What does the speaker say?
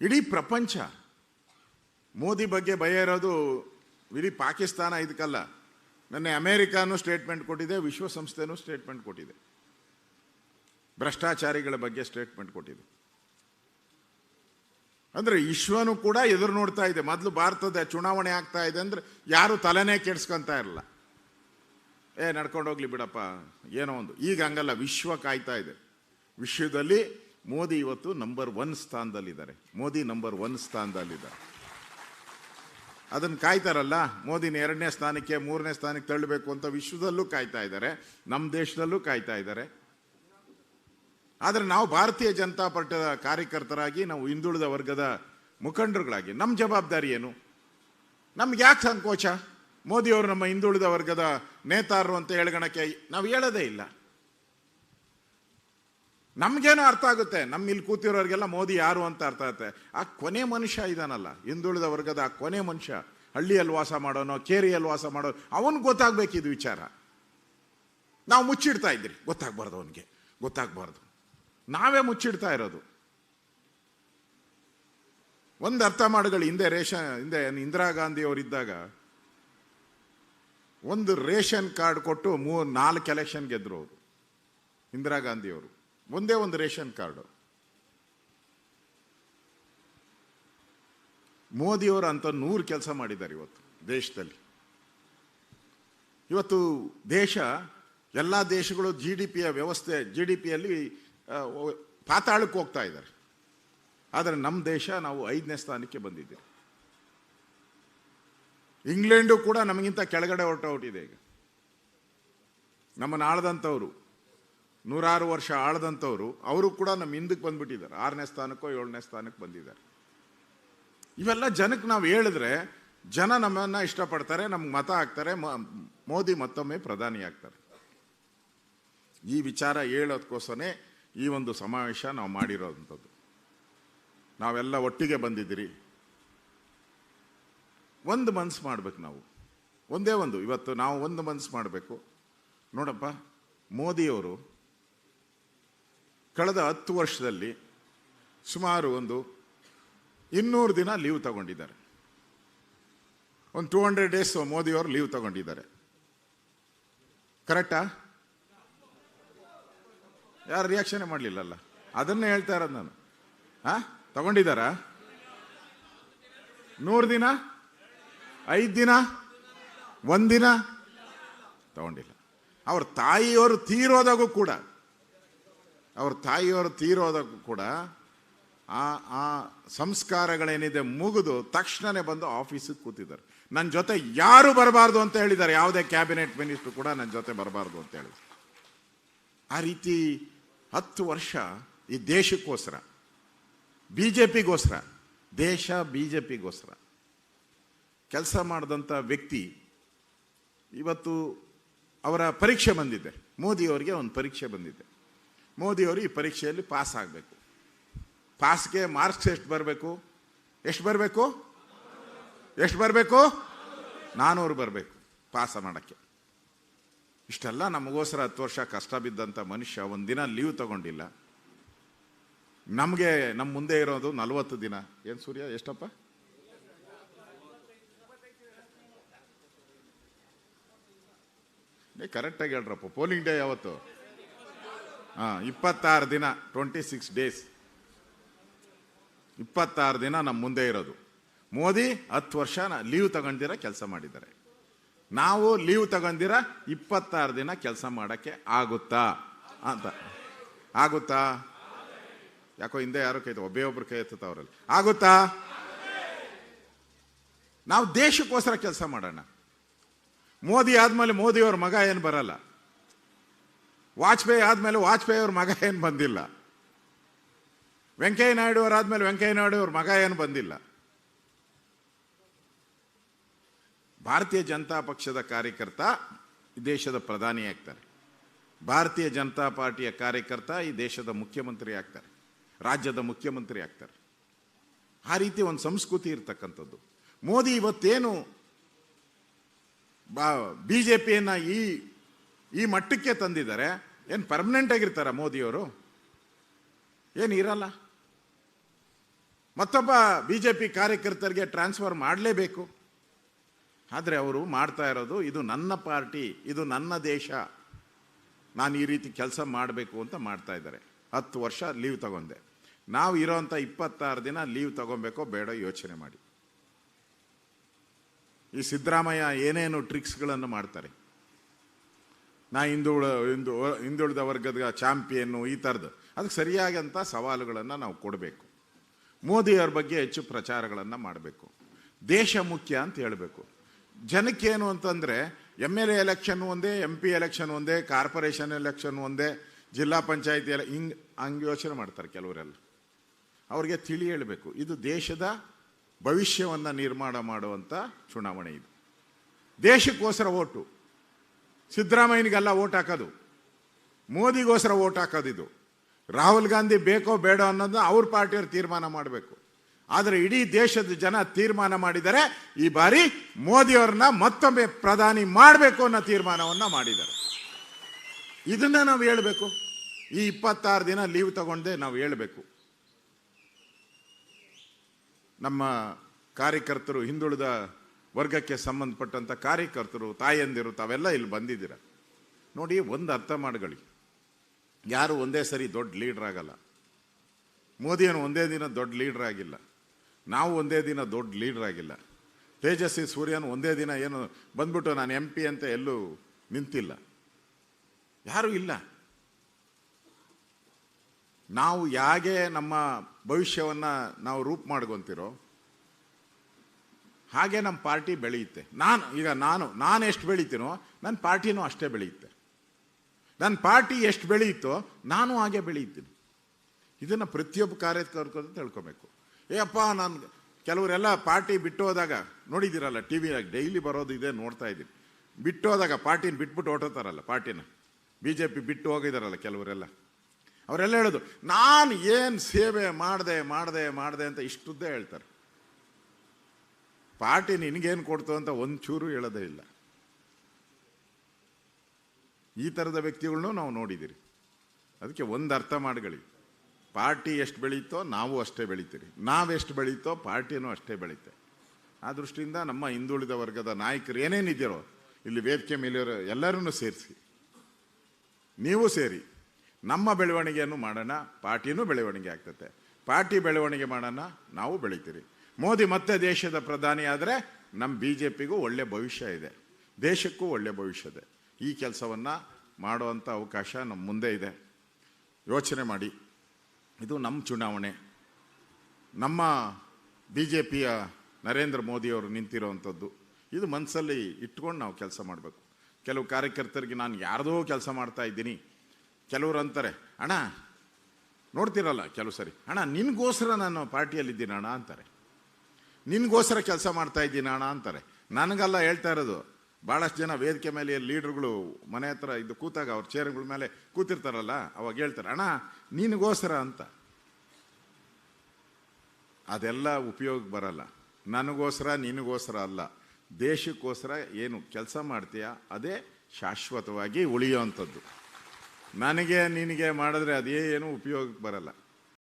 ಇಡೀ ಪ್ರಪಂಚ. ಮೋದಿ ಬಗ್ಗೆ ಭಯ ಇರೋದು ಇಡೀ ಪಾಕಿಸ್ತಾನ ಇದಕ್ಕಲ್ಲ. ನನ್ನ ಅಮೇರಿಕಾನು ಸ್ಟೇಟ್ಮೆಂಟ್ ಕೊಟ್ಟಿದೆ, ವಿಶ್ವಸಂಸ್ಥೆನೂ ಸ್ಟೇಟ್ಮೆಂಟ್ ಕೊಟ್ಟಿದೆ. ಭ್ರಷ್ಟಾಚಾರಿಗಳ ಬಗ್ಗೆ ಸ್ಟೇಟ್ಮೆಂಟ್ ಕೊಟ್ಟಿದೆ. ಅಂದ್ರೆ ವಿಶ್ವನು ಕೂಡ ಎದುರು ನೋಡ್ತಾ ಇದೆ. ಮೊದಲು ಭಾರತದ ಚುನಾವಣೆ ಆಗ್ತಾ ಇದೆ ಅಂದ್ರೆ ಯಾರು ತಲೆನೇ ಕೆಡ್ಸ್ಕೊತಾ ಇರಲ್ಲ. ಏ, ನಡ್ಕೊಂಡು ಹೋಗ್ಲಿ ಬಿಡಪ್ಪ. ಏನೋ ಒಂದು. ಈಗ ಹಂಗಲ್ಲ, ವಿಶ್ವ ಕಾಯ್ತಾ ಇದೆ. ವಿಶ್ವದಲ್ಲಿ ಮೋದಿ ಇವತ್ತು ನಂಬರ್ ಒನ್ ಸ್ಥಾನದಲ್ಲಿದ್ದಾರೆ. ಮೋದಿ ನಂಬರ್ ಒನ್ ಸ್ಥಾನದಲ್ಲಿದ್ದಾರೆ. ಅದನ್ನು ಕಾಯ್ತಾರಲ್ಲ, ಮೋದಿನ ಎರಡನೇ ಸ್ಥಾನಕ್ಕೆ, ಮೂರನೇ ಸ್ಥಾನಕ್ಕೆ ತಳ್ಳಬೇಕು ಅಂತ ವಿಶ್ವದಲ್ಲೂ ಕಾಯ್ತಾ ಇದ್ದಾರೆ ನಮ್ಮ ದೇಶದಲ್ಲೂ ಕಾಯ್ತಾ ಇದ್ದಾರೆ. ಆದರೆ ನಾವು ಭಾರತೀಯ ಜನತಾ ಪಕ್ಷದ ಕಾರ್ಯಕರ್ತರಾಗಿ, ನಾವು ಹಿಂದುಳಿದ ವರ್ಗದ ಮುಖಂಡರುಗಳಾಗಿ ನಮ್ಮ ಜವಾಬ್ದಾರಿ ಏನು? ನಮ್ಗೆ ಯಾಕೆ ಸಂಕೋಚ? ಮೋದಿಯವರು ನಮ್ಮ ಹಿಂದುಳಿದ ವರ್ಗದ ನೇತಾರರು ಅಂತ ಹೇಳ್ಗಣಕ್ಕೆ ನಾವು ಹೇಳೋದೇ ಇಲ್ಲ. ನಮ್ಗೇನೋ ಅರ್ಥ ಆಗುತ್ತೆ. ನಮ್ಮ ಇಲ್ಲಿ ಕೂತಿರೋರಿಗೆಲ್ಲ ಮೋದಿ ಯಾರು ಅಂತ ಅರ್ಥ ಆಗುತ್ತೆ. ಆ ಕೊನೆ ಮನುಷ್ಯ ಇದಾನಲ್ಲ, ಹಿಂದುಳಿದ ವರ್ಗದ ಆ ಕೊನೆ ಮನುಷ್ಯ. ಹಳ್ಳಿಯಲ್ಲಿ ವಾಸ ಮಾಡೋನೋ, ಕೇರಿಯಲ್ಲಿ ವಾಸ ಮಾಡೋ, ಅವನಿಗೆ ಗೊತ್ತಾಗ್ಬೇಕು ಇದು ವಿಚಾರ. ನಾವು ಮುಚ್ಚಿಡ್ತಾ ಇದ್ರಿ. ಗೊತ್ತಾಗಬಾರ್ದು ಅವನಿಗೆ. ಗೊತ್ತಾಗಬಾರ್ದು. ನಾವೇ ಮುಚ್ಚಿಡ್ತಾ ಇರೋದು. ಒಂದು ಅರ್ಥ ಮಾಡುಗಳು ಹಿಂದೆ ರೇಷನ್, ಹಿಂದೆ ಇಂದಿರಾ ಗಾಂಧಿ ಅವರಿದ್ದಾಗ ಒಂದು ರೇಷನ್ ಕಾರ್ಡ್ ಕೊಟ್ಟು ಮೂರು, ನಾಲ್ಕು ಎಲೆಕ್ಷನ್ ಗೆದ್ದರು ಅವರು. ಇಂದಿರಾ ಗಾಂಧಿ ಅವರು ಒಂದೇ ಒಂದು ರೇಷನ್ ಕಾರ್ಡು. ಮೋದಿಯವರು ಅಂತ ನೂರು ಕೆಲಸ ಮಾಡಿದ್ದಾರೆ ಇವತ್ತು, ದೇಶದಲ್ಲಿ. ಇವತ್ತು ದೇಶ, ಎಲ್ಲ ದೇಶಗಳು ಜಿ ಡಿ ಪಿಯ ವ್ಯವಸ್ಥೆ ಜಿ ಡಿ ಪಿಯಲ್ಲಿ ಪಾತಾಳಕ್ಕೆ ಹೋಗ್ತಾ ಇದ್ದಾರೆ. ಆದರೆ ನಮ್ಮ ದೇಶ, ನಾವು ಐದನೇ ಸ್ಥಾನಕ್ಕೆ ಬಂದಿದ್ದೀವಿ. ಇಂಗ್ಲೆಂಡು ಕೂಡ ನಮಗಿಂತ ಕೆಳಗಡೆ ಹೊರಟೌಟಿದೆ ಈಗ. ನಮ್ಮನ್ನು ಆಳ್ದಂಥವ್ರು ನೂರಾರು ವರ್ಷ ಆಳ್ದಂಥವ್ರು ಅವರು ಕೂಡ ನಮ್ಮ ಹಿಂದಕ್ಕೆ ಬಂದ್ಬಿಟ್ಟಿದ್ದಾರೆ. ಆರನೇ ಸ್ಥಾನಕ್ಕೋ ಏಳನೇ ಸ್ಥಾನಕ್ಕೆ ಬಂದಿದ್ದಾರೆ. ಇವೆಲ್ಲ ಜನಕ್ಕೆ ನಾವು ಹೇಳಿದ್ರೆ, ಜನ ನಮ್ಮನ್ನ ಇಷ್ಟಪಡ್ತಾರೆ, ನಮ್ಗೆ ಮತ ಹಾಕ್ತಾರೆ ಮೋದಿ ಮತ್ತೊಮ್ಮೆ ಪ್ರಧಾನಿ ಆಗ್ತಾರೆ. ಈ ವಿಚಾರ ಹೇಳೋದಕ್ಕೋಸ್ಕರನೇ ಈ ಒಂದು ಸಮಾವೇಶ ನಾವು ಮಾಡಿರೋವಂಥದ್ದು ನಾವೆಲ್ಲ ಒಟ್ಟಿಗೆ ಬಂದಿದ್ದೀರಿ. ಒಂದು ಮನ್ಸು ಮಾಡ್ಬೇಕು ನಾವು. ಒಂದೇ ಒಂದು, ಇವತ್ತು ನಾವು ಒಂದು ಮನ್ಸು ಮಾಡಬೇಕು. ನೋಡಪ್ಪ, ಮೋದಿಯವರು ಕಳೆದ ಹತ್ತು ವರ್ಷದಲ್ಲಿ ಸುಮಾರು ಒಂದು ಇನ್ನೂರು ದಿನ ಲೀವ್ ತಗೊಂಡಿದ್ದಾರೆ. ಒಂದು ಟೂ ಹಂಡ್ರೆಡ್ ಡೇಸ್ ಮೋದಿಯವರು ಲೀವ್ ತಗೊಂಡಿದ್ದಾರೆ. ಕರೆಕ್ಟಾ? ಯಾರು ರಿಯಾಕ್ಷನೇ ಮಾಡಲಿಲ್ಲಲ್ಲ? ಅದನ್ನೇ ಹೇಳ್ತಾ ಇರೋದು ನಾನು. ಹಾ? ತಗೊಂಡಿದ್ದಾರಾ? ನೂರು ದಿನ? ಐದು ದಿನ? ಒಂದಿನ? ತಗೊಂಡಿಲ್ಲ. ಅವ್ರ ತಾಯಿಯವರು ತೀರೋದಾಗೂ ಕೂಡ ಅವ್ರ ತಾಯಿಯವರು ತೀರೋದಕ್ಕೂ ಕೂಡ ಆ ಆ ಸಂಸ್ಕಾರಗಳೇನಿದೆ ಮುಗಿದು ತಕ್ಷಣನೇ ಬಂದು ಆಫೀಸಿಗೆ ಕೂತಿದ್ದಾರೆ. ನನ್ನ ಜೊತೆ ಯಾರು ಬರಬಾರ್ದು ಅಂತ ಹೇಳಿದ್ದಾರೆ. ಯಾವುದೇ ಕ್ಯಾಬಿನೆಟ್ ಮಿನಿಸ್ಟ್ರು ಕೂಡ ನನ್ನ ಜೊತೆ ಬರಬಾರ್ದು ಅಂತ ಹೇಳಿದ್ರು. ಆ ರೀತಿ ಹತ್ತು ವರ್ಷ ಈ ದೇಶಕ್ಕೋಸ್ಕರ ಬಿ ಜೆ ಪಿಗೋಸ್ಕರ ದೇಶ ಬಿ ಜೆ ಪಿಗೋಸ್ಕರ ಕೆಲಸ ಮಾಡಿದಂಥ ವ್ಯಕ್ತಿ ಇವತ್ತು ಅವರ ಪರೀಕ್ಷೆ ಬಂದಿದೆ. ಮೋದಿಯವರಿಗೆ ಒಂದು ಪರೀಕ್ಷೆ ಬಂದಿದೆ. ಮೋದಿಯವರು ಈ ಪರೀಕ್ಷೆಯಲ್ಲಿ ಪಾಸ್ ಆಗಬೇಕು. ಪಾಸ್ಗೆ ಮಾರ್ಕ್ಸ್ ಎಷ್ಟು ಬರಬೇಕು? ಎಷ್ಟು ಬರಬೇಕು? ಎಷ್ಟು ಬರಬೇಕು? ನಾನ್ನೂರು ಬರಬೇಕು ಪಾಸ ಮಾಡೋಕ್ಕೆ. ಇಷ್ಟೆಲ್ಲ ನಮಗೋಸ್ಕರ ಹತ್ತು ವರ್ಷ ಕಷ್ಟ ಬಿದ್ದಂಥ ಮನುಷ್ಯ ಒಂದಿನ ಲೀವ್ ತಗೊಂಡಿಲ್ಲ. ನಮಗೆ ನಮ್ಮ ಮುಂದೆ ಇರೋದು ನಲವತ್ತು ದಿನ. ಏನು ಸೂರ್ಯ, ಎಷ್ಟಪ್ಪ? ಕರೆಕ್ಟಾಗಿ ಹೇಳ್ರಪ್ಪ. ಪೋಲಿಂಗ್ ಡೇ ಯಾವತ್ತು? ಹಾಂ, ಇಪ್ಪತ್ತಾರು ದಿನ ಟ್ವೆಂಟಿ ಸಿಕ್ಸ್ ಡೇಸ್ ಇಪ್ಪತ್ತಾರು ದಿನ ನಮ್ಮ ಮುಂದೆ ಇರೋದು. ಮೋದಿ, ಹತ್ತು ವರ್ಷ ಲೀವ್ ತಗೊಂಡಿರ ಕೆಲಸ ಮಾಡಿದ್ದಾರೆ. ನಾವು ಲೀವ್ ತಗೊಂಡಿರ ಇಪ್ಪತ್ತಾರು ದಿನ ಕೆಲಸ ಮಾಡೋಕ್ಕೆ ಆಗುತ್ತಾ ಅಂತ. ಆಗುತ್ತಾ? ಯಾಕೋ ಹಿಂದೆ ಯಾರೋ ಕೈ ಒಬ್ಬೇ ಒಬ್ಬರು ಕೈ ಅವರಲ್ಲಿ ಆಗುತ್ತಾ? ನಾವು ದೇಶಕ್ಕೋಸ್ಕರ ಕೆಲಸ ಮಾಡೋಣ. ಮೋದಿ ಆದಮೇಲೆ ಮೋದಿಯವ್ರ ಮಗ ಏನು ಬರಲ್ಲ. ವಾಜಪೇಯಿ ಆದ್ಮೇಲೆ ವಾಜಪೇಯಿ ಅವ್ರ ಮಗ ಏನು ಬಂದಿಲ್ಲ. ವೆಂಕಯ್ಯ ನಾಯ್ಡು ಅವರಾದ್ಮೇಲೆ ವೆಂಕಯ್ಯ ನಾಯ್ಡು ಅವ್ರ ಮಗ ಏನು ಬಂದಿಲ್ಲ. ಭಾರತೀಯ ಜನತಾ ಪಕ್ಷದ ಕಾರ್ಯಕರ್ತ ದೇಶದ ಪ್ರಧಾನಿ ಆಗ್ತಾರೆ. ಭಾರತೀಯ ಜನತಾ ಪಾರ್ಟಿಯ ಕಾರ್ಯಕರ್ತ ಈ ದೇಶದ ಮುಖ್ಯಮಂತ್ರಿ ಆಗ್ತಾರೆ. ರಾಜ್ಯದ ಮುಖ್ಯಮಂತ್ರಿ ಆಗ್ತಾರೆ. ಆ ರೀತಿ ಒಂದು ಸಂಸ್ಕೃತಿ ಇರ್ತಕ್ಕಂಥದ್ದು. ಮೋದಿ ಇವತ್ತೇನು ಬಿ ಜೆ ಪಿಯನ್ನು ಈ ಈ ಮಟ್ಟಕ್ಕೆ ತಂದಿದ್ದಾರೆ. ಏನು ಪರ್ಮನೆಂಟ್ ಆಗಿರ್ತಾರ ಮೋದಿಯವರು? ಏನು ಇರಲ್ಲ. ಮತ್ತೊಬ್ಬ ಬಿ ಜೆ ಪಿ ಕಾರ್ಯಕರ್ತರಿಗೆ ಟ್ರಾನ್ಸ್ಫರ್ ಮಾಡಲೇಬೇಕು. ಆದರೆ ಅವರು ಮಾಡ್ತಾ ಇರೋದು, ಇದು ನನ್ನ ಪಾರ್ಟಿ, ಇದು ನನ್ನ ದೇಶ. ನಾನು ಈ ರೀತಿ ಕೆಲಸ ಮಾಡಬೇಕು ಅಂತ ಮಾಡ್ತಾ ಇದ್ದಾರೆ. ಹತ್ತು ವರ್ಷ ಲೀವ್ ತಗೊಂಡೆ. ನಾವು ಇರೋವಂಥ ಇಪ್ಪತ್ತಾರು ದಿನ ಲೀವ್ ತಗೊಬೇಕೋ ಬೇಡ ಯೋಚನೆ ಮಾಡಿ. ಈ ಸಿದ್ದರಾಮಯ್ಯ ಏನೇನು ಟ್ರಿಕ್ಸ್ಗಳನ್ನು ಮಾಡ್ತಾರೆ. ನಾ ಹಿಂದುಳ ಹಿಂದು ಹಿಂದುಳಿದ ವರ್ಗದ ಚಾಂಪಿಯನ್ನು ಈ ಥರದ್ದು. ಅದಕ್ಕೆ ಸರಿಯಾಗಂಥ ಸವಾಲುಗಳನ್ನು ನಾವು ಕೊಡಬೇಕು. ಮೋದಿಯವ್ರ ಬಗ್ಗೆ ಹೆಚ್ಚು ಪ್ರಚಾರಗಳನ್ನು ಮಾಡಬೇಕು. ದೇಶ ಮುಖ್ಯ ಅಂತ ಹೇಳಬೇಕು. ಜನಕ್ಕೇನು ಅಂತಂದರೆ ಎಂ ಎಲ್ ಎ ಎಲೆಕ್ಷನ್ ಒಂದೇ ಎಂ ಪಿ ಎಲೆಕ್ಷನ್ ಒಂದೇ ಕಾರ್ಪೊರೇಷನ್ ಎಲೆಕ್ಷನ್ ಒಂದೇ, ಜಿಲ್ಲಾ ಪಂಚಾಯತಿ ಎಲ್ಲ ಹಿಂಗೆ ಹಂಗೆ ಯೋಚನೆ ಮಾಡ್ತಾರೆ ಕೆಲವರೆಲ್ಲ. ಅವ್ರಿಗೆ ತಿಳಿ ಹೇಳಬೇಕು. ಇದು ದೇಶದ ಭವಿಷ್ಯವನ್ನು ನಿರ್ಮಾಣ ಮಾಡುವಂಥ ಚುನಾವಣೆ ಇದು. ದೇಶಕ್ಕೋಸ್ಕರ ಓಟು. ಸಿದ್ದರಾಮಯ್ಯನಿಗೆಲ್ಲ ಓಟ್ ಹಾಕೋದು. ಮೋದಿಗೋಸ್ಕರ ಓಟ್ ಹಾಕೋದು ಇದು. ರಾಹುಲ್ ಗಾಂಧಿ ಬೇಕೋ ಬೇಡ ಅನ್ನೋದನ್ನ ಅವ್ರ ಪಾರ್ಟಿಯವ್ರು ತೀರ್ಮಾನ ಮಾಡಬೇಕು. ಆದರೆ ಇಡೀ ದೇಶದ ಜನ ತೀರ್ಮಾನ ಮಾಡಿದರೆ ಈ ಬಾರಿ ಮೋದಿಯವ್ರನ್ನ ಮತ್ತೊಮ್ಮೆ ಪ್ರಧಾನಿ ಮಾಡಬೇಕು ಅನ್ನೋ ತೀರ್ಮಾನವನ್ನು ಮಾಡಿದ್ದಾರೆ. ಇದನ್ನ ನಾವು ಹೇಳಬೇಕು. ಈ ಇಪ್ಪತ್ತಾರು ದಿನ ಲೀವ್ ತಗೊಂಡೆ ನಾವು ಹೇಳಬೇಕು. ನಮ್ಮ ಕಾರ್ಯಕರ್ತರು ಹಿಂದುಳಿದ ವರ್ಗಕ್ಕೆ ಸಂಬಂಧಪಟ್ಟಂಥ ಕಾರ್ಯಕರ್ತರು, ತಾಯಂದಿರು, ತಾವೆಲ್ಲ ಇಲ್ಲಿ ಬಂದಿದ್ದೀರ. ನೋಡಿ, ಒಂದು ಅರ್ಥ ಮಾಡ್ಕೊಳ್ಳಿ. ಯಾರು ಒಂದೇ ಸರಿ ದೊಡ್ಡ ಲೀಡ್ರ್ ಆಗಲ್ಲ. ಮೋದಿಯನ್ನು ಒಂದೇ ದಿನ ದೊಡ್ಡ ಲೀಡ್ರ್ ಆಗಿಲ್ಲ. ನಾವು ಒಂದೇ ದಿನ ದೊಡ್ಡ ಲೀಡ್ರ್ ಆಗಿಲ್ಲ. ತೇಜಸ್ವಿ ಸೂರ್ಯನು ಒಂದೇ ದಿನ ಏನು ಬಂದ್ಬಿಟ್ಟು ನಾನು ಎಂ ಪಿ ಅಂತ ಎಲ್ಲೂ ನಿಂತಿಲ್ಲ. ಯಾರೂ ಇಲ್ಲ. ನಾವು ಹೇಗೆ ನಮ್ಮ ಭವಿಷ್ಯವನ್ನು ನಾವು ರೂಪ್ ಮಾಡ್ಕೊತಿರೋ ಹಾಗೆ ನಮ್ಮ ಪಾರ್ಟಿ ಬೆಳೆಯುತ್ತೆ. ನಾನು, ಈಗ ನಾನು ನಾನು ಎಷ್ಟು ಬೆಳಿತೀನೋ, ನನ್ನ ಪಾರ್ಟಿನೂ ಅಷ್ಟೇ ಬೆಳೆಯುತ್ತೆ. ನನ್ನ ಪಾರ್ಟಿ ಎಷ್ಟು ಬೆಳೆಯುತ್ತೋ ನಾನು ಹಾಗೆ ಬೆಳೆಯುತ್ತೀನಿ ಇದನ್ನು ಪ್ರತಿಯೊಬ್ಬ ಕಾರ್ಯಕರ್ತರು ತಿಳ್ಕೊಬೇಕು. ಏಪ್ಪ ನಾನು ಕೆಲವರೆಲ್ಲ ಪಾರ್ಟಿ ಬಿಟ್ಟು ಹೋದಾಗ, ನೋಡಿದ್ದೀರಲ್ಲ, ಟಿ ವಿಯಾಗಿ ಡೈಲಿ ಬರೋದು ಇದೆ, ನೋಡ್ತಾ ಇದ್ದೀನಿ. ಬಿಟ್ಟು ಹೋದಾಗ ಪಾರ್ಟಿನ ಬಿಟ್ಬಿಟ್ಟು ಹೊಟ್ಟೋತಾರಲ್ಲ ಪಾರ್ಟಿನ. ಬಿ ಜೆ ಪಿ ಬಿಟ್ಟು ಹೋಗಿದಾರಲ್ಲ ಕೆಲವರೆಲ್ಲ. ಅವರೆಲ್ಲ ಹೇಳೋದು, ನಾನು ಏನು ಸೇವೆ ಮಾಡಿದೆ ಮಾಡಿದೆ ಮಾಡಿದೆ ಅಂತ ಇಷ್ಟುದ್ದೇ ಹೇಳ್ತಾರೆ. ಪಾರ್ಟಿ ನಿನಗೇನು ಕೊಡ್ತು ಅಂತ ಒಂದು ಚೂರು ಹೇಳೋದೇ ಇಲ್ಲ. ಈ ಥರದ ವ್ಯಕ್ತಿಗಳನ್ನೂ ನಾವು ನೋಡಿದ್ದೀರಿ ಅದಕ್ಕೆ ಒಂದು ಅರ್ಥ ಮಾಡ್ಕೊಳ್ಳಿ. ಪಾರ್ಟಿ ಎಷ್ಟು ಬೆಳೀತೋ ನಾವು ಅಷ್ಟೇ ಬೆಳಿತೀರಿ. ನಾವೆಷ್ಟು ಬೆಳೀತೋ ಪಾರ್ಟಿನೂ ಅಷ್ಟೇ ಬೆಳೀತೆ. ಆ ದೃಷ್ಟಿಯಿಂದ ನಮ್ಮ ಹಿಂದುಳಿದ ವರ್ಗದ ನಾಯಕರು ಏನೇನಿದ್ದೀರೋ ಇಲ್ಲಿ ವೇದಿಕೆ ಮೇಲಿರೋ ಎಲ್ಲರನ್ನೂ ಸೇರಿಸಿ. ನೀವು ಸೇರಿ. ನಮ್ಮ ಬೆಳವಣಿಗೆಯನ್ನು ಮಾಡೋಣ, ಪಾರ್ಟಿನೂ ಬೆಳವಣಿಗೆ ಆಗ್ತದೆ ಪಾರ್ಟಿ ಬೆಳವಣಿಗೆ ಮಾಡೋಣ, ನಾವು ಬೆಳಿತೀರಿ. ಮೋದಿ ಮತ್ತೆ ದೇಶದ ಪ್ರಧಾನಿ ಆದರೆ ನಮ್ಮ ಬಿ ಜೆ ಪಿಗೂ ಒಳ್ಳೆ ಭವಿಷ್ಯ ಇದೆ. ದೇಶಕ್ಕೂ ಒಳ್ಳೆ ಭವಿಷ್ಯ ಇದೆ. ಈ ಕೆಲಸವನ್ನು ಮಾಡುವಂಥ ಅವಕಾಶ ನಮ್ಮ ಮುಂದೆ ಇದೆ. ಯೋಚನೆ ಮಾಡಿ. ಇದು ನಮ್ಮ ಚುನಾವಣೆ. ನಮ್ಮ ಬಿ ಜೆ ಪಿಯ ನರೇಂದ್ರ ಮೋದಿಯವರು ನಿಂತಿರೋವಂಥದ್ದು ಇದು ಮನಸ್ಸಲ್ಲಿ ಇಟ್ಕೊಂಡು ನಾವು ಕೆಲಸ ಮಾಡಬೇಕು. ಕೆಲವು ಕಾರ್ಯಕರ್ತರಿಗೆ ನಾನು ಯಾರ್ದೋ ಕೆಲಸ ಮಾಡ್ತಾ ಇದ್ದೀನಿ. ಕೆಲವರು ಅಂತಾರೆ, ಅಣ್ಣ, ನೋಡ್ತಿರಲ್ಲ ಕೆಲವು ಸರಿ. ಅಣ್ಣ, ನಿನಗೋಸ್ಕರ ನಾನು ಪಾರ್ಟಿಯಲ್ಲಿದ್ದೀನಿ ಅಣ್ಣ ಅಂತಾರೆ. ನಿನಗೋಸ್ಕರ ಕೆಲಸ ಮಾಡ್ತಾ ಇದ್ದೀನಿ ಅಣ್ಣ ಅಂತಾರೆ. ನನಗಲ್ಲ ಹೇಳ್ತಾ ಇರೋದು ಭಾಳಷ್ಟು ಜನ ವೇದಿಕೆ ಮೇಲೆ ಲೀಡ್ರುಗಳು ಮನೆ ಹತ್ರ ಇದು ಕೂತಾಗ ಅವ್ರ ಚೇರ್ಗಳ ಮೇಲೆ ಕೂತಿರ್ತಾರಲ್ಲ, ಅವಾಗ ಹೇಳ್ತಾರೆ, ಅಣ್ಣ, ನಿನಗೋಸ್ಕರ ಅಂತ. ಅದೆಲ್ಲ ಉಪಯೋಗ ಬರಲ್ಲ. ನನಗೋಸ್ಕರ, ನಿನಗೋಸ್ಕರ ಅಲ್ಲ. ದೇಶಕ್ಕೋಸ್ಕರ ಏನು ಕೆಲಸ ಮಾಡ್ತೀಯ, ಅದೇ ಶಾಶ್ವತವಾಗಿ ಉಳಿಯುವಂಥದ್ದು ನನಗೆ ನಿನಗೆ ಮಾಡಿದ್ರೆ ಅದೇನು ಉಪಯೋಗಕ್ಕೆ ಬರಲ್ಲ.